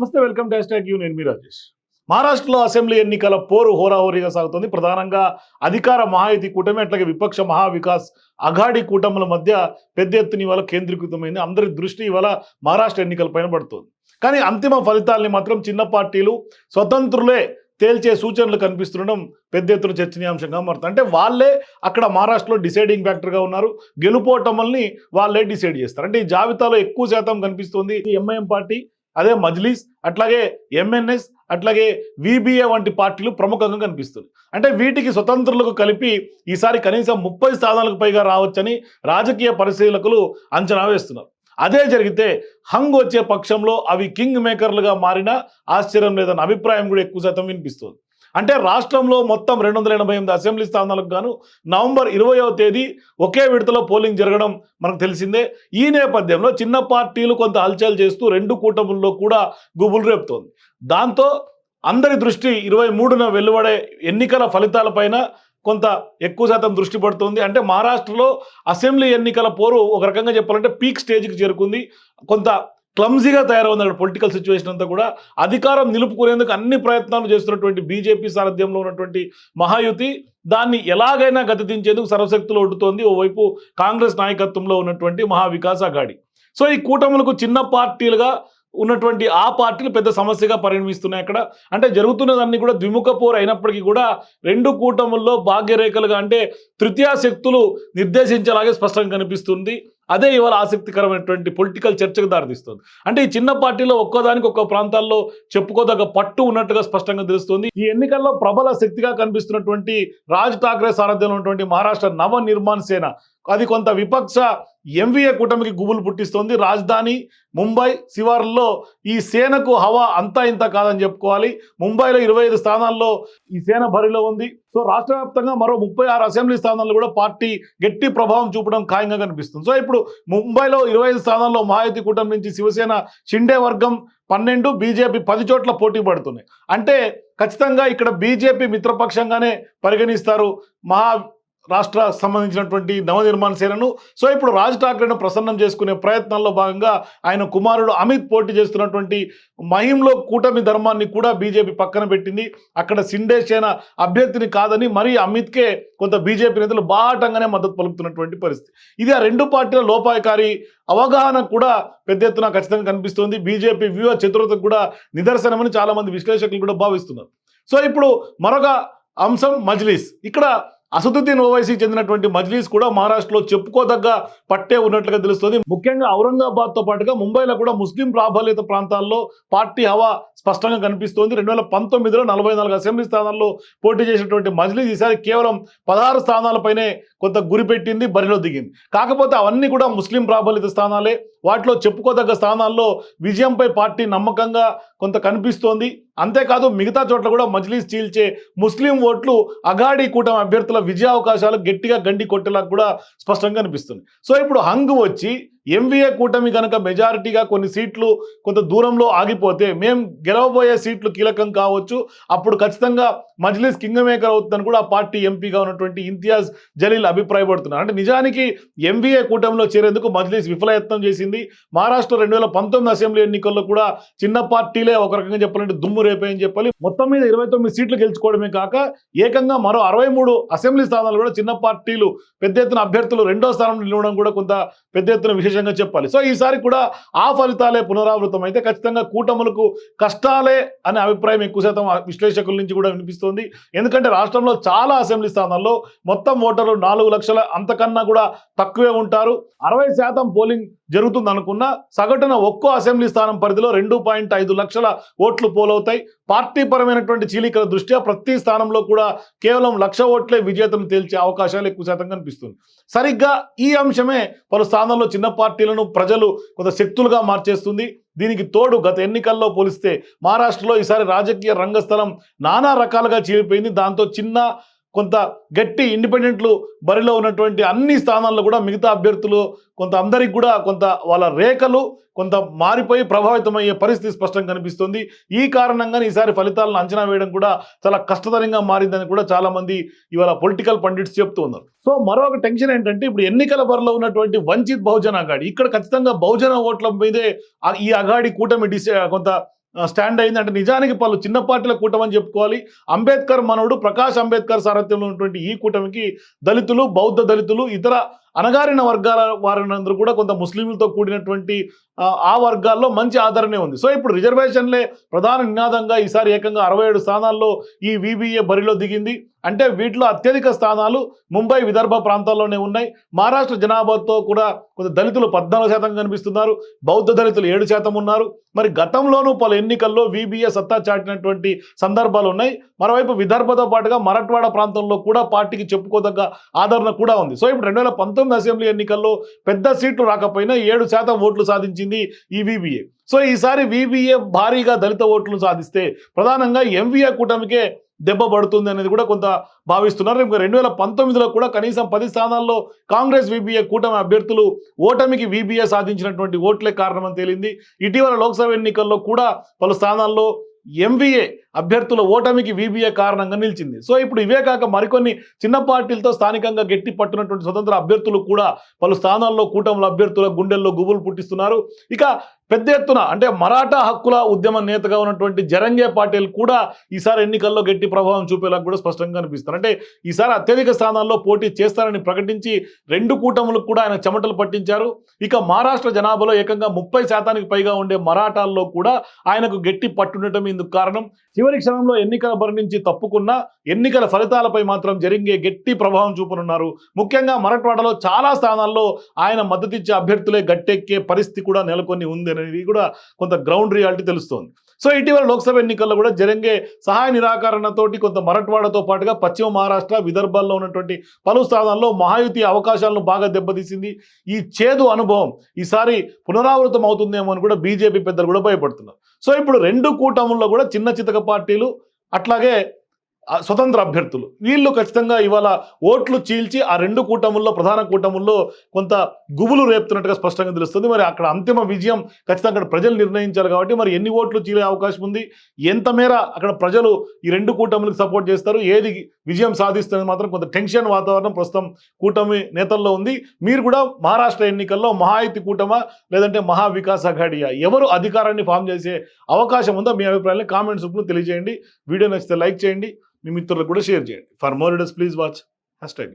నమస్తే welcome to hash you. నేను మీ రాజేష్. మహారాష్ట్రలో అసెంబ్లీ ఎన్నికల పోరు హోరాహోరీగా సాగుతుంది. ప్రధానంగా అధికార మహాయుతి కూటమి అట్లాగే విపక్ష మహావికాస్ అఘాడి కూటముల మధ్య పెద్ద ఎత్తున ఇవాళ కేంద్రీకృతమైంది. అందరి దృష్టి ఇవాళ మహారాష్ట్ర ఎన్నికలపైన పడుతుంది. కానీ అంతిమ ఫలితాల్ని మాత్రం చిన్న పార్టీలు స్వతంత్రులే తేల్చే సూచనలు కనిపిస్తుండడం పెద్ద ఎత్తున చర్చనీయాంశంగా మారుతుంది. అంటే వాళ్ళే అక్కడ మహారాష్ట్రలో డిసైడింగ్ ఫ్యాక్టర్గా ఉన్నారు. గెలుపోటమల్ని వాళ్ళే డిసైడ్ చేస్తారు. అంటే ఈ జాబితాలో ఎక్కువ శాతం కనిపిస్తుంది ఎంఐఎం పార్టీ అదే మజ్లీస్ అట్లాగే ఎంఎన్ఎస్ అట్లాగే విబిఏ వంటి పార్టీలు ప్రముఖంగా కనిపిస్తున్నాయి. అంటే వీటికి స్వతంత్రులకు కలిపి ఈసారి కనీసం ముప్పై స్థానాలకు పైగా రావచ్చని రాజకీయ పరిశీలకులు అంచనా వేస్తున్నారు. అదే జరిగితే హంగ్ వచ్చే పక్షంలో అవి కింగ్ మేకర్లుగా మారినా ఆశ్చర్యం లేదన్న అభిప్రాయం కూడా ఎక్కువ శాతం వినిపిస్తుంది. అంటే రాష్ట్రంలో మొత్తం రెండు వందల ఎనభై ఎనిమిది అసెంబ్లీ స్థానాలకు గాను నవంబర్ ఇరవయో తేదీ ఒకే విడతలో పోలింగ్ జరగడం మనకు తెలిసిందే. ఈ నేపథ్యంలో చిన్న పార్టీలు కొంత హల్చల్ చేస్తూ రెండు కూటముల్లో కూడా గుబులు రేపుతోంది. దాంతో అందరి దృష్టి ఇరవై మూడున వెలువడే ఎన్నికల ఫలితాలపైన కొంత ఎక్కువ శాతం దృష్టి పడుతుంది. అంటే మహారాష్ట్రలో అసెంబ్లీ ఎన్నికల పోరు ఒక రకంగా చెప్పాలంటే పీక్ స్టేజ్కి చేరుకుంది. కొంత క్లమ్జీగా తయారవుతున్నాడు పొలిటికల్ సిచ్యువేషన్ అంతా కూడా. అధికారం నిలుపుకునేందుకు అన్ని ప్రయత్నాలు చేస్తున్నటువంటి బీజేపీ సారథ్యంలో ఉన్నటువంటి మహాయుతి దాన్ని ఎలాగైనా గతిదించేందుకు సర్వశక్తులు ఒడ్డుతోంది. ఓవైపు కాంగ్రెస్ నాయకత్వంలో ఉన్నటువంటి మహావికాస్ అఘాడి. సో ఈ కూటములకు చిన్న పార్టీలుగా ఉన్నటువంటి ఆ పార్టీలు పెద్ద సమస్యగా పరిణమిస్తున్నాయి అక్కడ. అంటే జరుగుతున్నదన్నీ కూడా ద్విముఖ పోరు అయినప్పటికీ కూడా రెండు కూటముల్లో భాగ్యరేఖలుగా అంటే తృతీయ శక్తులు నిర్దేశించేలాగే స్పష్టంగా కనిపిస్తుంది. అదే ఇవాళ ఆసక్తికరమైనటువంటి పొలిటికల్ చర్చకు దారితీస్తుంది. అంటే ఈ చిన్న పార్టీలో ఒక్కోదానికి ఒక్కో ప్రాంతాల్లో చెప్పుకోదగ్గ పట్టు ఉన్నట్టుగా స్పష్టంగా తెలుస్తుంది. ఈ ఎన్నికల్లో ప్రబల శక్తిగా కనిపిస్తున్నటువంటి రాజ్ ఠాక్రే సారథ్యంలో ఉన్నటువంటి మహారాష్ట్ర నవ నిర్మాణ సేన అది కొంత విపక్ష ఎంవీఏ కూటమికి గుబులు పుట్టిస్తోంది. రాజధాని ముంబై శివార్లో ఈ సేనకు హవా అంతా ఇంత కాదని చెప్పుకోవాలి. ముంబైలో ఇరవై ఐదు స్థానాల్లో ఈ సేన బరిలో ఉంది. సో రాష్ట్ర వ్యాప్తంగా మరో ముప్పై ఆరు అసెంబ్లీ స్థానాల్లో కూడా పార్టీ గట్టి ప్రభావం చూపడం ఖాయంగా కనిపిస్తుంది. సో ఇప్పుడు ముంబైలో ఇరవై ఐదు స్థానాల్లో మహాయుతి కూటమి నుంచి శివసేన షిండే వర్గం పన్నెండు బీజేపీ పది చోట్ల పోటీ పడుతున్నాయి. అంటే ఖచ్చితంగా ఇక్కడ బీజేపీ మిత్రపక్షంగానే పరిగణిస్తారు. మహా రాష్ట్ర సంబంధించినటువంటి నవనిర్మాణ సేనను. సో ఇప్పుడు రాజ్ ఠాక్రేను ప్రసన్నం చేసుకునే ప్రయత్నాల్లో భాగంగా ఆయన కుమారుడు అమిత్ పోటీ చేస్తున్నటువంటి మహింలో కూటమి ధర్మాన్ని కూడా బీజేపీ పక్కన పెట్టింది. అక్కడ సిండే సేన అభ్యర్థిని కాదని మరీ అమిత్కే కొంత బీజేపీ నేతలు బాహటంగానే మద్దతు పలుకుతున్నటువంటి పరిస్థితి. ఇది ఆ రెండు పార్టీల లోపాయకారి అవగాహన కూడా పెద్ద ఎత్తున ఖచ్చితంగా కనిపిస్తోంది. బీజేపీ వ్యూహ చతురత కూడా నిదర్శనమని చాలామంది విశ్లేషకులు కూడా భావిస్తున్నారు. సో ఇప్పుడు మరొక అంశం మజ్లీస్. ఇక్కడ అసదుద్దీన్ ఓవైసీ చెందినటువంటి మజ్లీస్ కూడా మహారాష్ట్రలో చెప్పుకోదగ్గ పట్టే ఉన్నట్లుగా తెలుస్తుంది. ముఖ్యంగా ఔరంగాబాద్తో పాటుగా ముంబైలో కూడా ముస్లిం ప్రాబల్యత ప్రాంతాల్లో పార్టీ హవా స్పష్టంగా కనిపిస్తోంది. రెండు వేల పంతొమ్మిదిలో నలభై నాలుగు అసెంబ్లీ స్థానాల్లో పోటీ చేసినటువంటి మజ్లీస్ ఈసారి కేవలం పదహారు స్థానాలపైనే కొంత గురి పెట్టింది బరిలో దిగింది. కాకపోతే అవన్నీ కూడా ముస్లిం ప్రాబల్యత స్థానాలే. వాటిలో చెప్పుకోదగ్గ స్థానాల్లో విజయంపై పార్టీ నమ్మకంగా కొంత కనిపిస్తోంది. అంతేకాదు మిగతా చోట్ల కూడా మజ్లీస్ చీల్చే ముస్లిం ఓట్లు అగాడి కూటమి అభ్యర్థుల విజయావకాశాలు గట్టిగా గండి కొట్టేలా కూడా స్పష్టంగా కనిపిస్తుంది సో ఇప్పుడు హంగ్ వచ్చి ఎంవీఏ కూటమి కనుక మెజారిటీగా కొన్ని సీట్లు కొంత దూరంలో ఆగిపోతే మేము గెలవబోయే సీట్లు కీలకం కావచ్చు. అప్పుడు ఖచ్చితంగా మజ్లీస్ కింగ్ మేకర్ అవుతుందని కూడా ఆ పార్టీ ఎంపీగా ఉన్నటువంటి ఇంతియాజ్ జలీల్ అభిప్రాయపడుతున్నారు. అంటే నిజానికి ఎంవీఏ కూటమిలో చేరేందుకు మజ్లీస్ విఫలయత్నం చేసింది. మహారాష్ట్ర రెండు వేల పంతొమ్మిది అసెంబ్లీ ఎన్నికల్లో కూడా చిన్న పార్టీలే ఒక రకంగా చెప్పాలంటే దుమ్ము రేపేయని చెప్పాలి. మొత్తం మీద ఇరవై తొమ్మిది సీట్లు గెలుచుకోవడమే కాక ఏకంగా మరో అరవై మూడు అసెంబ్లీ స్థానాలు కూడా చిన్న పార్టీలు పెద్ద ఎత్తున అభ్యర్థులు రెండో స్థానంలో నిలవడం కూడా కొంత పెద్ద ఎత్తున విశేషంగా చెప్పాలి. సో ఈసారి కూడా ఆ ఫలితాలే పునరావృతం అయితే ఖచ్చితంగా కూటములకు కష్టాలే అనే అభిప్రాయం ఎక్కువ శాతం విశ్లేషకుల నుంచి కూడా వినిపిస్తుంది. ఎందుకంటే రాష్ట్రంలో చాలా అసెంబ్లీ స్థానాల్లో మొత్తం ఓటర్లు నాలుగు లక్షల అంతకన్నా కూడా తక్కువే ఉంటారు. అరవై శాతం పోలింగ్ జరుగుతుంది అనుకున్న సగటున ఒక్కో అసెంబ్లీ స్థానం పరిధిలో రెండు పాయింట్ ఐదు లక్షల ఓట్లు పోలవుతాయి. పార్టీ పరమైనటువంటి చీలికల దృష్ట్యా ప్రతి స్థానంలో కూడా కేవలం లక్ష ఓట్లే విజేతను తేల్చే అవకాశాలు ఎక్కువ శాతం కనిపిస్తుంది. సరిగ్గా ఈ అంశమే పలు స్థానాల్లో చిన్న పార్టీలను ప్రజలు కొంత శక్తులుగా మార్చేస్తుంది. దీనికి తోడు గత ఎన్నికల్లో పోలిస్తే మహారాష్ట్రలో ఈసారి రాజకీయ రంగస్థలం నానా రకాలుగా చీలిపోయింది. దాంతో చిన్న కొంత గట్టి ఇండిపెండెంట్లు బరిలో ఉన్నటువంటి అన్ని స్థానాల్లో కూడా మిగతా అభ్యర్థులు కొంత అందరికి కూడా కొంత వాళ్ళ రేఖలు కొంత మారిపోయి ప్రభావితమయ్యే పరిస్థితి స్పష్టంగా కనిపిస్తుంది. ఈ కారణంగానే ఈసారి ఫలితాలను అంచనా వేయడం కూడా చాలా కష్టతరంగా మారిందని కూడా చాలా మంది ఇవాళ పొలిటికల్ పండిట్స్ చెప్తూ ఉన్నారు. సో మరొక టెన్షన్ ఏంటంటే ఇప్పుడు ఎన్నికల బరిలో ఉన్నటువంటి వంచిత్ బహుజన అగాడి ఇక్కడ ఖచ్చితంగా బహుజన ఓట్ల మీదే ఈ అగాడి కూటమి డిసై కొంత స్టాండ్ అయింది అంటే నిజానికి పలు చిన్న పార్టీల కూటమని చెప్పుకోవాలి. అంబేద్కర్ మనవుడు ప్రకాష్ అంబేద్కర్ సారథ్యంలో ఉన్నటువంటి ఈ కూటమికి దళితులు బౌద్ధ దళితులు ఇతర అణగారిన వర్గాల వారినందరూ కూడా కొంత ముస్లింలతో కూడినటువంటి ఆ, వర్గాల్లో మంచి ఆదరణే ఉంది. సో ఇప్పుడు రిజర్వేషన్లే ప్రధాన నినాదంగా ఈసారి ఏకంగా అరవై ఏడు స్థానాల్లో ఈ వీబీఏ బరిలో దిగింది. అంటే వీటిలో అత్యధిక స్థానాలు ముంబై విదర్భ ప్రాంతాల్లోనే ఉన్నాయి. మహారాష్ట్ర జనాభాతో కూడా కొంత దళితులు పద్నాలుగు శాతం కనిపిస్తున్నారు. బౌద్ధ దళితులు ఏడు శాతం ఉన్నారు. మరి గతంలోనూ పలు ఎన్నికల్లో వీబీఏ సత్తా చాటినటువంటి సందర్భాలు ఉన్నాయి. మరోవైపు విదర్భతో పాటుగా మరట్వాడ ప్రాంతంలో కూడా పార్టీకి చెప్పుకోదగ్గ ఆదరణ కూడా ఉంది. సో ఇప్పుడు రెండు వేల పంతొమ్మిది అసెంబ్లీ ఎన్నికల్లో పెద్ద సీట్లు రాకపోయినా ఏడు శాతం ఓట్లు సాధించింది ఈ వీబీఏ సో ఈసారి వీబీఏ భారీగా దళిత ఓట్లు సాధిస్తే ప్రధానంగా ఎంవీఏ కూటమికే దెబ్బ పడుతుంది అనేది కూడా కొంత భావిస్తున్నారు. ఇంకా రెండు వేల పంతొమ్మిదిలో కూడా కనీసం పది స్థానాల్లో కాంగ్రెస్ వీబీఏ కూటమి అభ్యర్థులు ఓటమికి వీబీఏ సాధించినటువంటి ఓట్లే కారణమని తేలింది. ఇటీవల లోక్సభ ఎన్నికల్లో కూడా పలు స్థానాల్లో ఎంవీఏ అభ్యర్థుల ఓటమికి వీబీఏ కారణంగా నిలిచింది. సో ఇప్పుడు ఇవే కాక మరికొన్ని చిన్న పార్టీలతో స్థానికంగా గట్టి పట్టునటువంటి స్వతంత్ర అభ్యర్థులు కూడా పలు స్థానాల్లో కూటముల అభ్యర్థుల గుండెల్లో గుబులు పుట్టిస్తున్నారు. ఇక పెద్ద ఎత్తున అంటే మరాఠా హక్కుల ఉద్యమ నేతగా ఉన్నటువంటి జరంగే పాటిల్ కూడా ఈసారి ఎన్నికల్లో గట్టి ప్రభావం చూపేలా కూడా స్పష్టంగా కనిపిస్తారు. అంటే ఈసారి అత్యధిక స్థానాల్లో పోటీ చేస్తారని ప్రకటించి రెండు కూటములకు కూడా ఆయన చెమటలు పట్టించారు. ఇక మహారాష్ట్ర జనాభాలో ఏకంగా ముప్పై శాతానికి పైగా ఉండే మరాఠాల్లో కూడా ఆయనకు గట్టి పట్టుండటం ఇందుకు కారణం. చివరి క్షణంలో ఎన్నికల బరి నుంచి తప్పుకున్న ఎన్నికల ఫలితాలపై మాత్రం జరిగే గట్టి ప్రభావం చూపనున్నారు. ముఖ్యంగా మరట్వాడలో చాలా స్థానాల్లో ఆయన మద్దతిచ్చే అభ్యర్థులే గట్టెక్కే పరిస్థితి కూడా నెలకొని ఉంది అనేది కూడా కొంత గ్రౌండ్ రియాలిటీ తెలుస్తోంది. సో ఇటీవల లోక్సభ ఎన్నికల్లో కూడా జరిగే సహాయ నిరాకరణతోటి కొంత మరట్వాడతో పాటుగా పశ్చిమ మహారాష్ట్ర విదర్భాల్లో ఉన్నటువంటి పలు స్థానాల్లో మహాయుతి అవకాశాలను బాగా దెబ్బతీసింది. ఈ చేదు అనుభవం ఈసారి పునరావృతం అవుతుందేమో అని కూడా బీజేపీ పెద్దలు కూడా భయపడుతున్నారు. సో ఇప్పుడు రెండు కూటముల్లో కూడా చిన్న చితక పార్టీలు అట్లాగే స్వతంత్ర అభ్యర్థులు. వీళ్ళు ఖచ్చితంగా ఇవాళ ఓట్లు చీల్చి ఆ రెండు కూటముల్లో ప్రధాన కూటముల్లో కొంత గుబులు రేపుతున్నట్టుగా స్పష్టంగా తెలుస్తుంది. మరి అక్కడ అంతిమ విజయం ఖచ్చితంగా అక్కడ ప్రజలు నిర్ణయించాలి కాబట్టి మరి ఎన్ని ఓట్లు చీలే అవకాశం ఉంది? ఎంత మేర అక్కడ ప్రజలు ఈ రెండు కూటములకు సపోర్ట్ చేస్తారు? ఏది విజయం సాధిస్తుంది మాత్రం కొంత టెన్షన్ వాతావరణం ప్రస్తుతం కూటమి నేతల్లో ఉంది. మీరు కూడా మహారాష్ట్ర ఎన్నికల్లో మహాయుతి కూటమా లేదంటే మహా వికాస్ అఘాడియా? ఎవరు అధికారాన్ని ఫామ్ చేసే అవకాశం ఉందో మీ అభిప్రాయాన్ని కామెంట్స్ రూపంలో తెలియజేయండి. వీడియో నచ్చితే లైక్ చేయండి. మీ మిత్రులకు కూడా షేర్ చేయండి. ఫర్ మోర్ డస్ ప్లీజ్ వాచ్ హ్యాష్ ట్యాగ్